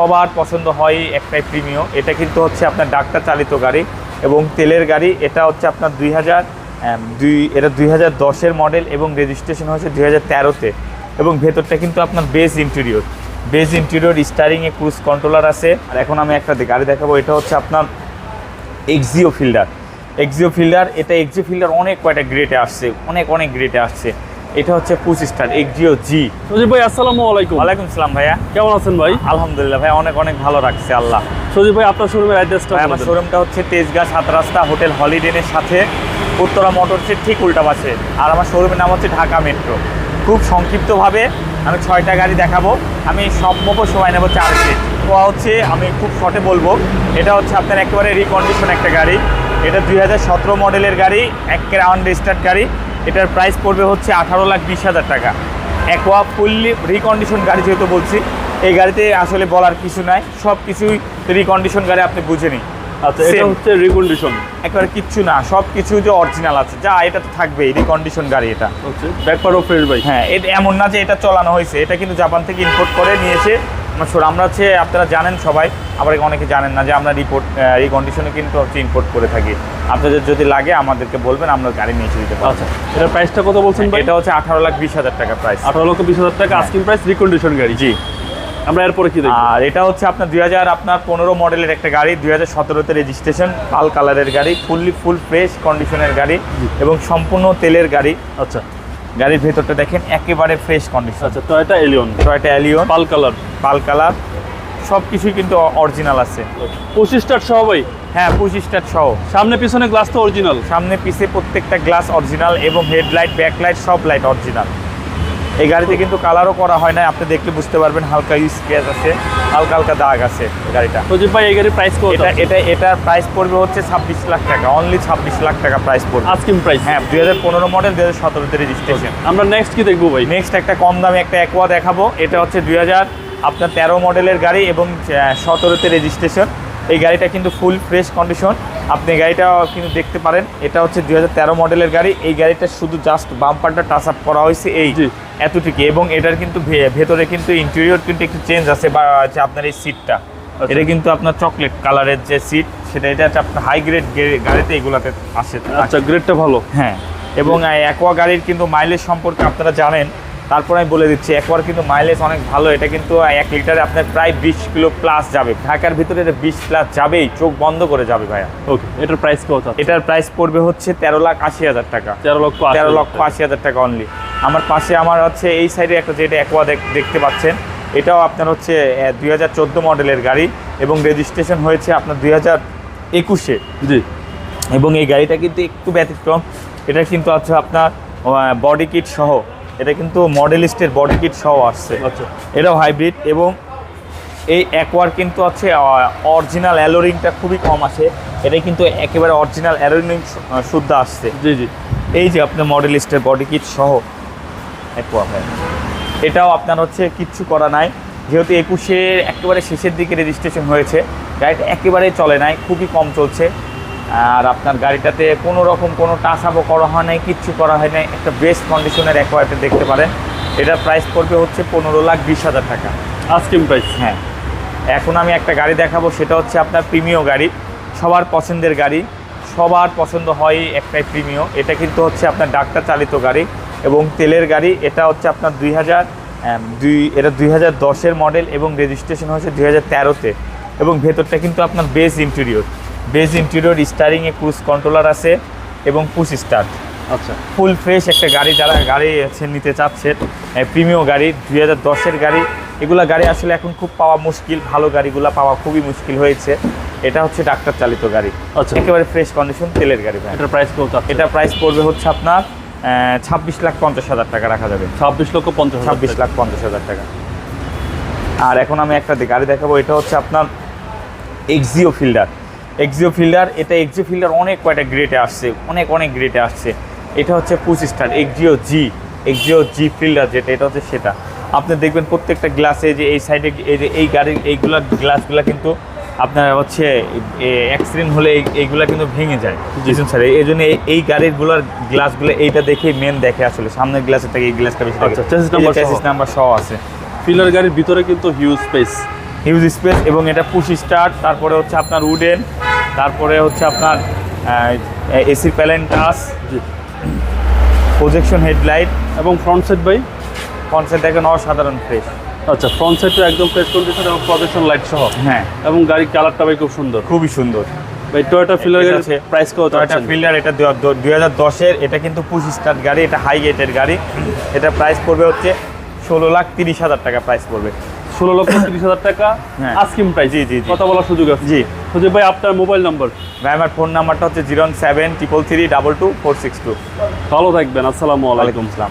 সবার পছন্দ হয় একটাই প্রিমিয় এটা কিন্তু হচ্ছে আপনার ডাক্তার চালিত গাড়ি এবং তেলের গাড়ি। এটা হচ্ছে আপনার দুই হাজার দুই, এটা দুই হাজার দশের মডেল এবং রেজিস্ট্রেশন হয়েছে দুই হাজার তেরোতে। এবং ভেতরটা কিন্তু আপনার বেস ইন্টেরিয়র বেস ইন্টেরিয়র স্টারিংয়ে ক্রুজ কন্ট্রোলার আছে। আর এখন আমি একটা গাড়ি দেখাবো। এটা হচ্ছে আপনার এক্সিও ফিল্ডার এক্সিও ফিল্ডার এটা এক্সিও ফিল্ডার অনেক কয়টা গ্রেটে আসছে, অনেক অনেক গ্রেটে আসছে। এটা হচ্ছে push start Axio G Sajib ভাই আসসালামু আলাইকুম। ওয়ালাইকুম সালাম ভাইয়া। কেমন আছেন ভাই? আলহামদুলিল্লাহ ভাই অনেক অনেক ভালো রাখছে আল্লাহ। সজীব ভাই আপনার শোরুমের অ্যাড্রেসটা ভাই আমার শোরুমটা হচ্ছে তেজগাঁ সাত রাস্তা হোটেল হলিডেনের সাথে উত্তরা মোটরসের ঠিক উল্টা পাশে। আর আমার শোরুমের নাম হচ্ছে ঢাকা মেট্রো। খুব সংক্ষিপ্তভাবে আমি ছয়টা গাড়ি দেখাবো। আমি সম্ভব সময় নেব চার সিট তো হচ্ছে আমি খুব শর্টে বলব এটা হচ্ছে আপনার একেবারে রিকন্ডিশন একটা গাড়ি। এটা দুই হাজার সতেরো মডেলের গাড়ি একের আনরেজিস্টার্ড গাড়ি। এটার প্রাইস পড়বে হচ্ছে আঠারো লাখ বিশ হাজার টাকা। অ্যাকোয়া ফুললি রিকন্ডিশন গাড়ি যেহেতু বলছি এই গাড়িতে আসলে বলার কিছু নাই সব কিছুই রিকন্ডিশন গাড়ি আপনি বুঝে নিন। আচ্ছা এটা. হচ্ছে রিকন্ডিশন একেবারে কিচ্ছু না সব কিছু যে অরিজিনাল আছে যা এটা তো থাকবেই রিকন্ডিশন গাড়ি এটা। হচ্ছে ব্যাকপারও ফ্রেশ ভাই হ্যাঁ এটা এমন না যে এটা চালানো হয়েছে এটা কিন্তু জাপান থেকে ইম্পোর্ট করে নিয়ে এসে আমার আমরা হচ্ছে আপনারা জানেন সবাই আবার অনেকে জানেন না যে আমরা রিপোর্ট রিকন্ডিশনে কিন্তু হচ্ছে ইম্পোর্ট করে থাকি। আপনাদের যদি লাগে আমাদেরকে বলবেন আমরা গাড়ি নিয়ে এসে দিতে পারব। আচ্ছা এটার প্রাইসটা কত বলছেন এটা হচ্ছে আঠারো লাখ বিশ হাজার টাকা প্রাইস আঠারো লক্ষ বিশ হাজার টাকা। আস্কিং প্রাইস রিকন্ডিশন গাড়ি। জি। আমরা এরপরে কি আর এটা হচ্ছে আপনার দুই হাজার আপনার পনেরো মডেলের একটা গাড়ি দুই হাজার সতেরোতে রেজিস্ট্রেশন পাল কালারের গাড়ি ফুললি ফুল ফ্রেশ কন্ডিশনের গাড়ি এবং সম্পূর্ণ তেলের গাড়ি। আচ্ছা। গাড়ির ভেতরটা দেখেন একেবারে ফ্রেশ কন্ডিশন আচ্ছা Toyota Allion Toyota Allion pearl colour pearl colour সব কিছুই কিন্তু অরিজিনাল আছে। পঁচিশটার সহ ভাই? হ্যাঁ পঁচিশটার সহ। সামনে পিছনে গ্লাস তো অরিজিনাল সামনে পিছে প্রত্যেকটা গ্লাস অরিজিনাল এবং হেডলাইট ব্যাকলাইট সব লাইট অরিজিনাল এই গাড়িতে কিন্তু কালারও করা হয় না আপনি দেখলে বুঝতে পারবেন হালকা স্ক্র্যাচ আছে হালকা হালকা দাগ আছে গাড়িটা। সজীব ভাই এই গাড়ির প্রাইস কত? এটা এটা এটার প্রাইস পড়বে হচ্ছে ছাব্বিশ লাখ টাকা অনলি ছাব্বিশ লাখ টাকা প্রাইস পড়বে। আস্কিং প্রাইস হ্যাঁ দুই হাজার পনেরো মডেল দুই হাজার সতেরোতে রেজিস্ট্রেশন আমরা নেক্সট কি দেখব ভাই? নেক্সট একটা কম দামে একটা অ্যাকোয়া দেখাবো এটা হচ্ছে দুই হাজার আপনার তেরো মডেলের গাড়ি এবং সতেরোতে রেজিস্ট্রেশন এই গাড়িটা কিন্তু ফুল ফ্রেশ কন্ডিশন আপনি গাড়িটা কিন্তু দেখতে পারেন। এটা হচ্ছে দুই হাজার তেরো মডেলের গাড়ি। এই গাড়িটা শুধু জাস্ট বাম্পারটা টাচ আপ করা হয়েছে এই। এতটুকু। এবং এটার কিন্তু ভেতরে কিন্তু ইন্টেরিয়র কিন্তু একটু চেঞ্জ আছে বা হচ্ছে আপনার এই সিটটা আচ্ছা। এটা কিন্তু আপনার চকলেট কালারের যে সিট সেটা এটা হচ্ছে আপনার হাই গ্রেড গাড়িতে এগুলাতে আসে। আচ্ছা গ্রেডটা ভালো। হ্যাঁ। এবং অ্যাকোয়া গাড়ির কিন্তু মাইলেজ সম্পর্কে আপনারা জানেন। তারপর আমি বলে দিচ্ছি অ্যাকোয়ার কিন্তু মাইলেজ অনেক ভালো এটা কিন্তু এক লিটারে আপনার প্রায় বিশ কিলো প্লাস যাবে। ঢাকার ভিতরে এটা বিশ প্লাস যাবেই চোখ বন্ধ করে যাবে ভাইয়া। ওকে এটার প্রাইস কত এটার প্রাইস পড়বে হচ্ছে তেরো লাখ আশি হাজার টাকা। তেরো লক্ষ তেরো লক্ষ আশি হাজার টাকা অনলি আমার পাশে আমার হচ্ছে এই সাইডে একটা যেটা অ্যাকোয়া দেখতে পাচ্ছেন এটাও আপনার হচ্ছে দুই হাজার চোদ্দ মডেলের গাড়ি এবং রেজিস্ট্রেশন হয়েছে আপনার দুই হাজার একুশে। জি। এবং এই গাড়িটা কিন্তু একটু ব্যতিক্রম এটা কিন্তু আছে আপনার বডি কিট সহ। এটা কিন্তু মডেলিস্টের বডি কিট সহ আসছে। আচ্ছা। এটাও হাইব্রিড এবং এই অ্যাকোয়ার কিন্তু আছে অরিজিনাল অ্যালোরিংটা খুবই কম আছে। এটা কিন্তু একেবারে অরিজিনাল অ্যালোরিং শুদ্ধ আসছে। জি জি। এই যে আপনার মডেলিস্টের বডি কিট সহ অ্যাকোয়া ভাই। এটাও আপনার হচ্ছে কিচ্ছু করা নাই। যেহেতু একুশের একেবারে শেষের দিকে রেজিস্ট্রেশন হয়েছে গাড়িটা একেবারেই চলে নাই খুবই কম চলছে। আর আপনার গাড়িটাতে কোনো রকম কোনো আপও করা হয় নাই কিচ্ছু করা হয় নাই। একটা বেস্ট কন্ডিশনের অ্যাকোয়াতে দেখতে পারেন। এটার প্রাইস পড়বে হচ্ছে পনেরো লাখ বিশ হাজার টাকা। আস্কিং প্রাইস হ্যাঁ। এখন আমি একটা গাড়ি দেখাবো সেটা হচ্ছে আপনার প্রিমিয় গাড়ি। সবার পছন্দের গাড়ি। সবার পছন্দ হয় একটাই প্রিমিয় এটা কিন্তু হচ্ছে আপনার ডাক্তার চালিত গাড়ি এবং তেলের গাড়ি। এটা হচ্ছে আপনার দুই হাজার দুই এটা দুই হাজার দশের মডেল এবং রেজিস্ট্রেশন হয়েছে দুই হাজার তেরোতে। এবং ভেতরটা কিন্তু আপনার বেস ইন্টেরিয়র বেস ইন্টেরিয়র স্টারিংয়ে ক্রুজ কন্ট্রোলার আছে এবং পুশ স্টার্ট। আচ্ছা। ফুল ফ্রেশ একটা গাড়ি যারা গাড়ি আছে নিতে চাচ্ছেন প্রিমিয় গাড়ি দুই হাজার দশের গাড়ি এগুলা গাড়ি আসলে এখন খুব পাওয়া মুশকিল ভালো গাড়িগুলো পাওয়া খুবই মুশকিল হয়েছে। এটা হচ্ছে ডাক্তার চালিত গাড়ি। আচ্ছা। একেবারে ফ্রেশ কন্ডিশন তেলের গাড়ি ভাই। এটার প্রাইস কত এটা প্রাইস পড়বে হচ্ছে আপনার ছাব্বিশ লাখ পঞ্চাশ হাজার টাকা রাখা যাবে। ছাব্বিশ লক্ষ পঞ্চাশ ছাব্বিশ লাখ পঞ্চাশ হাজার টাকা। আর এখন আমি একটা গাড়ি দেখাবো এটা হচ্ছে আপনার এক্সিও ফিল্ডার এক্সিও ফিল্ডার এটা এক্সিও ফিল্ডার অনেক কয়টা গ্রেটে আসছে অনেক অনেক গ্রেটে আসছে। এটা হচ্ছে push start Axio G Axio G Fielder যেটা এটা হচ্ছে সেটা। আপনি দেখবেন প্রত্যেকটা গ্লাসে যে এই সাইডে এই যে এই গাড়ির এইগুলা গ্লাসগুলা কিন্তু আপনার হচ্ছে অ্যাক্সিডেন্ট হলে এই- এইগুলা কিন্তু ভেঙে যায়। জিসুন স্যার এই জন্য এই- এই গাড়িগুলোর গ্লাসগুলো এইটা দেখেই মেন দেখে আসলে সামনের গ্লাসের থেকে এই গ্লাসটা বেশি আচ্ছা, chassis নাম্বার সহ। আছে। ফিলার গাড়ির ভিতরে কিন্তু হিউজ স্পেস হিউজ স্পেস এবং এটা পুশ স্টার্ট তারপরে হচ্ছে আপনার উডেন তারপরে হচ্ছে আপনার এসি প্যালেন টাচ জি। প্রজেকশন হেডলাইট এবং front set by front set দেখেন অসাধারণ ফ্রেশ আচ্ছা ফ্রন্ট সেটটা একদম ফ্রেশ কন্ডিশন এবং প্রজেকশন লাইট সহ। হ্যাঁ। এবং গাড়ির কালারটা ভাই খুব সুন্দর। খুবই সুন্দর। ভাই টয়োটা ফিলার আছে প্রাইস কত টয়োটা ফিল্ডার এটা দুই হাজার দশের এটা কিন্তু পুশ স্টার্ট গাড়ি এটা হাই গেটের গাড়ি। এটা প্রাইস পড়বে হচ্ছে ষোলো লাখ তিরিশ হাজার টাকা প্রাইস পড়বে। ষোলো লক্ষ তিরিশ হাজার টাকা হ্যাঁ। আস্কিম প্রাইস জি, জি। কথা বলার সুযোগ আছে। জি। সুযোগ ভাই আপনার মোবাইল নাম্বার ভাই আমার ফোন নাম্বারটা হচ্ছে zero seven triple three double two four six two ভালো থাকবেন আসসালামু আলাইকুম। সালাম আসসালাম।